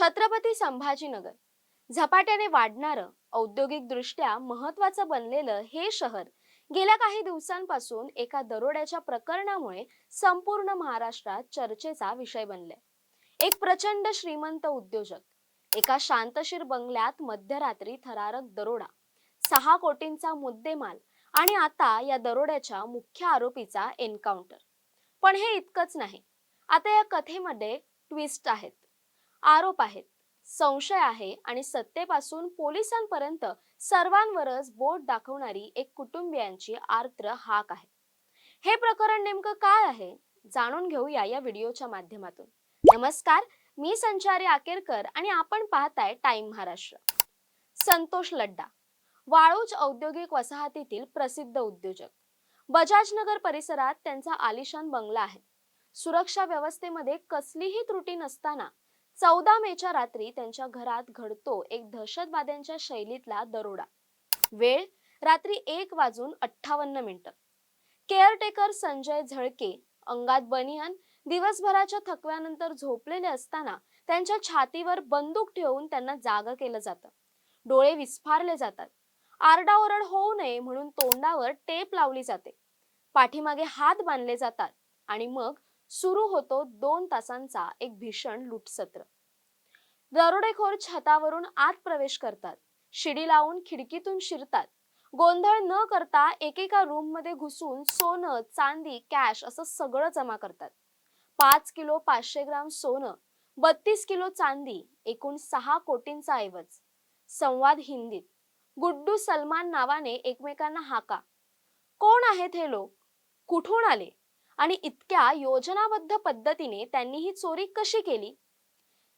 छत्रपती संभाजीनगर. झपाट्याने वाढणारं औद्योगिकदृष्ट्या महत्वाचं बनलेलं हे शहर गेल्या काही दिवसांपासून एका दरोड्याच्या प्रकरणामुळे संपूर्ण महाराष्ट्रात चर्चेचा विषय बनलाय. एक प्रचंड श्रीमंत उद्योजक एका शांतशीर बंगल्यात मध्यरात्री थरारक दरोडा सहा कोटींचा मुद्देमाल आणि आता या दरोड्याच्या मुख्य आरोपीचा एन्काउंटर. पण हे इतकंच नाही. आता या कथेमध्ये ट्विस्ट आहेत. आरोप आहेत. संशय आहे आणि सत्तेपासून पोलिसांपर्यंत सर्वांवरच बोट दाखवणारी एक कुटुंबियांची आर्द्र हाक आहे. हे प्रकरण नेमकं काय आहे? जाणून घेऊया या व्हिडिओच्या माध्यमातून. नमस्कार मी संचारी आकेरकर आणि आपण पाहताय टाइम महाराष्ट्र. संतोष लड्डा वाळूज औद्योगिक वसाहतीतील प्रसिद्ध उद्योजक. बजाजनगर परिसरात त्यांचा आलिशान बंगला आहे. सुरक्षा व्यवस्थेमध्ये कसलीही त्रुटी नसताना चौदा मेच्या रात्री त्यांच्या घरात घडतो एक दहशतवाद्यांच्या शैलीतला दरोडा. वेळ? रात्री एक वाजून अठ्ठावन्न मिनिटं. केअरटेकर संजय झळके अंगात बनियान दिवसभराच्या थकव्यानंतर झोपलेले असताना त्यांच्या छातीवर बंदूक ठेवून त्यांना जाग केलं जातं. डोळे विस्फारले जातात. आरडाओरड होऊ नये म्हणून तोंडावर टेप लावली जाते. पाठीमागे हात बांधले जातात आणि मग सुरू होतो दोन तासांचा एक भीषण लुटसत्र. दरोडेखोर छतावरून आत प्रवेश करतात. शिडी लावून खिडकीतून शिरतात. गोंधळ न करता एकेका रूममध्ये घुसून सोनं चांदी कॅश असं सगळं जमा करतात. पाच किलो पाचशे ग्राम सोनं बत्तीस किलो चांदी एकूण सहा कोटींचा ऐवज. संवाद हिंदीत. गुड्डू सलमान नावाने एकमेकांना हाका. कोण आहेत हे लोक? कुठून आले? आणि इतक्या योजनाबद्ध पद्धतीने त्यांनी ही चोरी कशी केली?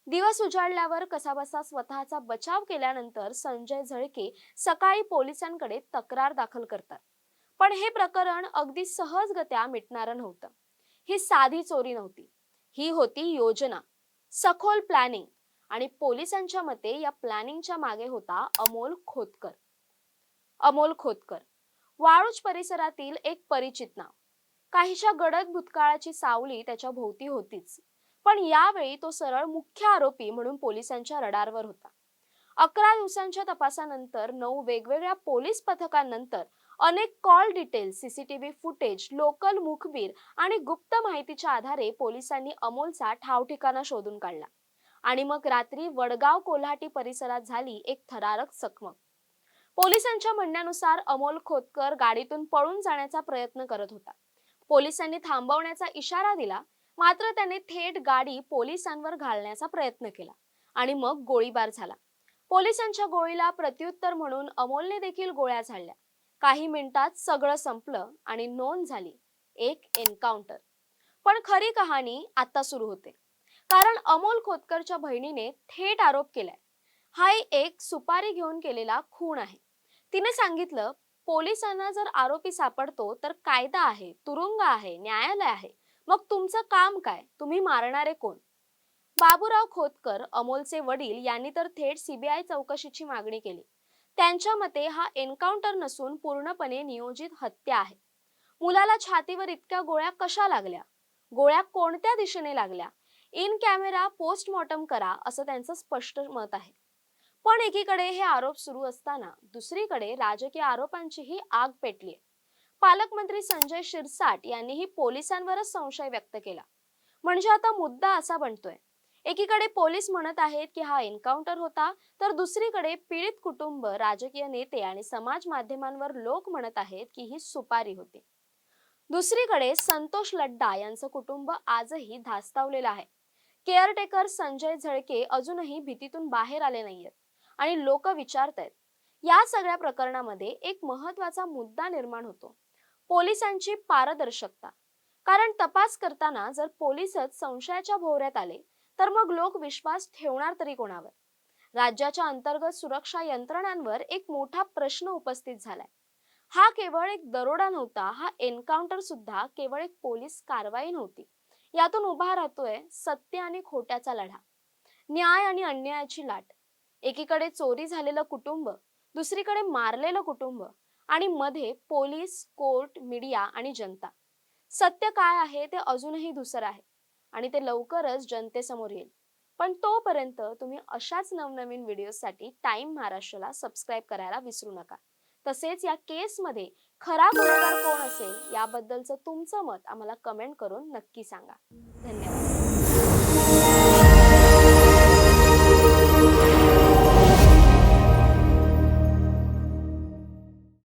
दिवस उजाडल्यावर कसाबसा स्वतःचा बचाव केल्यानंतर संजय झळके सकाळी पोलिसांकडे तक्रार दाखल करतात. पण हे प्रकरण अगदी सहजगत्या मिटणारं नव्हतं. ही साधी चोरी नव्हती. ही होती योजना. सखोल प्लॅनिंग. आणि पोलिसांच्या मते या प्लॅनिंगच्या मागे होता अमोल खोतकर. अमोल खोतकर. वाळूज परिसरातील एक परिचित नाव. काहीशा गडद भूतकाळाची सावली त्याच्या भोवती होतीच. पण यावेळी तो सरळ मुख्य आरोपी म्हणून पोलिसांच्या रडारवर होता. अकरा दिवसांच्या तपासानंतर नऊ वेगवेगळ्या पोलीस पथकांनंतर अनेक call details CCTV footage local मुखबीर आणि गुप्त माहितीच्या आधारे पोलिसांनी अमोलचा ठाव ठिकाणा शोधून काढला. आणि मग रात्री वडगाव कोल्हाटी परिसरात झाली एक थरारक चकमक. पोलिसांच्या म्हणण्यानुसार अमोल खोतकर गाडीतून पळून जाण्याचा प्रयत्न करत होता. पोलिसांनी थांबवण्याचा इशारा दिला मात्र त्याने थेट गाडी पोलिसांवर घालण्याचा प्रयत्न केला आणि मग गोळीबार झाला. पोलिसांच्या गोळीला प्रत्युत्तर म्हणून अमोलने देखील गोळ्या झाडल्या. काही मिनिटात सगळं संपलं आणि नोंद झाली एक एन्काउंटर. पण खरी कहाणी आता सुरू होते. कारण अमोल खोतकरच्या बहिणीने थेट आरोप केलाय. हा एक सुपारी घेऊन केलेला खून आहे. तिने सांगितलं पोलिसांना जर आरोपी सापडतो तर कायदा आहे तुरुंग आहे न्यायालय आहे. मग तुमचं काम काय? तुम्ही मारणारे कोण? बाबूराव खोतकर अमोलचे वडील यांनी तर थेट सीबीआय चौकशीची मागणी केली. त्यांच्या मते हा एन्काउंटर नसून पूर्णपणे नियोजित हत्या आहे. मुलाला छातीवर इतक्या गोळ्या कशा लागल्या? गोळ्या कोणत्या दिशेने लागल्या? इन कॅमेरा पोस्टमॉर्टम करा असं त्यांचं स्पष्ट मत आहे. पण एकीकडे हे आरोप सुरू असताना दुसरीकडे राजकीय आरोपांचीही आग पेटली पालकमंत्री संजय शिरसाट यांनीही पोलिसांवरच संशय व्यक्त केला. म्हणजे आता मुद्दा असा बनतोय. एकीकडे पोलीस म्हणत आहेत की हा एन्काउंटर होता तर दुसरीकडे पीडित कुटुंब राजकीय नेते आणि समाज माध्यमांवर लोक म्हणत आहेत की ही सुपारी होती. दुसरीकडे संतोष लड्डा यांचं कुटुंब आजही धास्तावलेलं आहे. केअरटेकर संजय झळके अजूनही भीतीतून बाहेर आले नाहीयेत. आणि लोक विचारत आहेत या सगळ्या प्रकरणामध्ये एक महत्त्वाचा मुद्दा निर्माण होतो. पोलिसांची पारदर्शकता. कारण तपास करताना जर पोलिसच संशयाच्या भोवऱ्यात आले तर मग लोक विश्वास ठेवणार तरी कोणावर? राज्याच्या अंतर्गत सुरक्षा यंत्रणांवर एक मोठा प्रश्न उपस्थित झालाय. हा केवळ एक दरोडा नव्हता हा एन्काउंटर सुद्धा केवळ एक पोलीस कारवाई नव्हती. यातून उभा राहतोय सत्य आणि खोट्याचा लढा. न्याय आणि अन्यायाची लाट. एकीकडे चोरी झालेलं कुटुंब दुसरीकडे मारलेलं कुटुंब आणि मध्ये पोलीस कोर्ट मीडिया आणि जनता. सत्य काय आहे ते अजूनही दुसरं आहे आणि ते लवकरच जनतेसमोर येईल. पण तोपर्यंत तुम्ही अशाच नवनवीन व्हिडिओसाठी टाइम महाराष्ट्राला सबस्क्राईब करायला विसरू नका. तसेच या केसमध्ये खरा गुन्हेगार कोण असेल याबद्दलचं तुमचं मत आम्हाला कमेंट करून नक्की सांगा. धन्यवाद.